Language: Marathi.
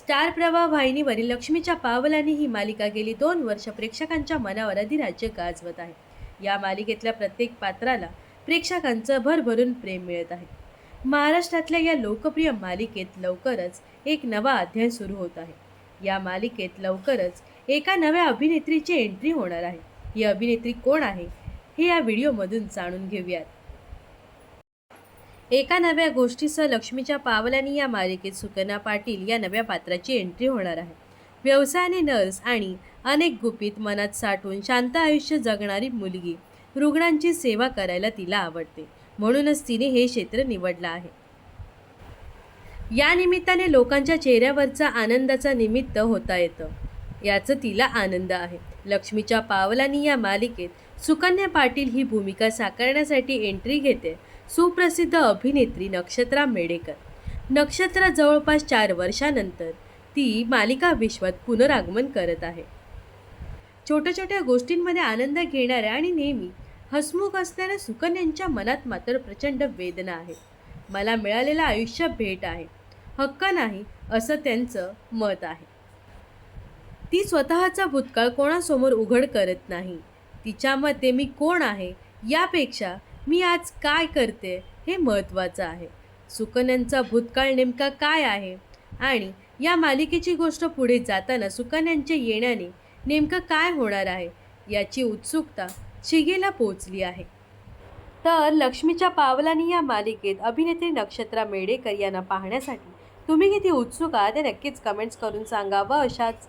स्टार प्रवाह वाहिनीवरील लक्ष्मीच्या पावलांनी ही मालिका गेली दोन वर्ष प्रेक्षकांच्या मनावर अधिराज्य गाजवत आहे. या मालिकेतल्या प्रत्येक पात्राला प्रेक्षकांचं भरभरून प्रेम मिळत आहे. महाराष्ट्रातल्या या लोकप्रिय मालिकेत लवकरच एक नवा अध्याय सुरू होत आहे. या मालिकेत लवकरच एका नव्या अभिनेत्रीची एंट्री होणार आहे. ही अभिनेत्री कोण आहे हे या व्हिडिओमधून जाणून घेऊयात. एका नव्या गोष्टीसह लक्ष्मीच्या पावलांनी या मालिकेत सुकन्या पाटील या नव्या पात्राची एंट्री होणार आहे. व्यवसायाने नर्स आणि अनेक गुपित मनात साठवून शांत आयुष्य जगणारी मुलगी रुग्णांची सेवा करायला तिला आवडते. म्हणूनच तिने हे क्षेत्र निवडलं आहे. या निमित्ताने लोकांच्या चेहऱ्यावरचा आनंदाचा निमित्त होता येतं. याचं तिला आनंद आहे. लक्ष्मीच्या पावलांनी या मालिकेत सुकन्या पाटील ही भूमिका साकारण्यासाठी एंट्री घेते. सुप्रसिद्ध अभिनेत्री नक्षत्रा मेडेकर. नक्षत्रा जवळपास चार वर्षानंतर ती मालिका विश्वात पुनरागमन करत आहे. छोट्या छोट्या गोष्टींमध्ये आनंद घेणाऱ्या आणि नेहमी हसमुख असणाऱ्या सुकन्यांच्या मनात मात्र प्रचंड वेदना आहे. मला मिळालेलं आयुष्य भेट आहे. हक्क नाही असं त्यांचं मत आहे. ती स्वतःचा भूतकाळ कोणासमोर उघड करत नाही. तिच्या मते मी कोण आहे? यापेक्षा मी आज काय करते हे महत्त्वाचं आहे. सुकन्यांचा भूतकाळ नेमका काय आहे? आणि या मालिकेची गोष्ट पुढे जाताना सुकन्यांच्या येण्याने नेमकं काय होणार आहे? याची उत्सुकता शिगेला पोचली आहे. तर लक्ष्मीच्या पावलांनी या मालिकेत अभिनेत्री नक्षत्रा मेडेकर यांना पाहण्यासाठी तुम्ही किती उत्सुक आहात ते नक्कीच कमेंट्स करून सांगा व अशाच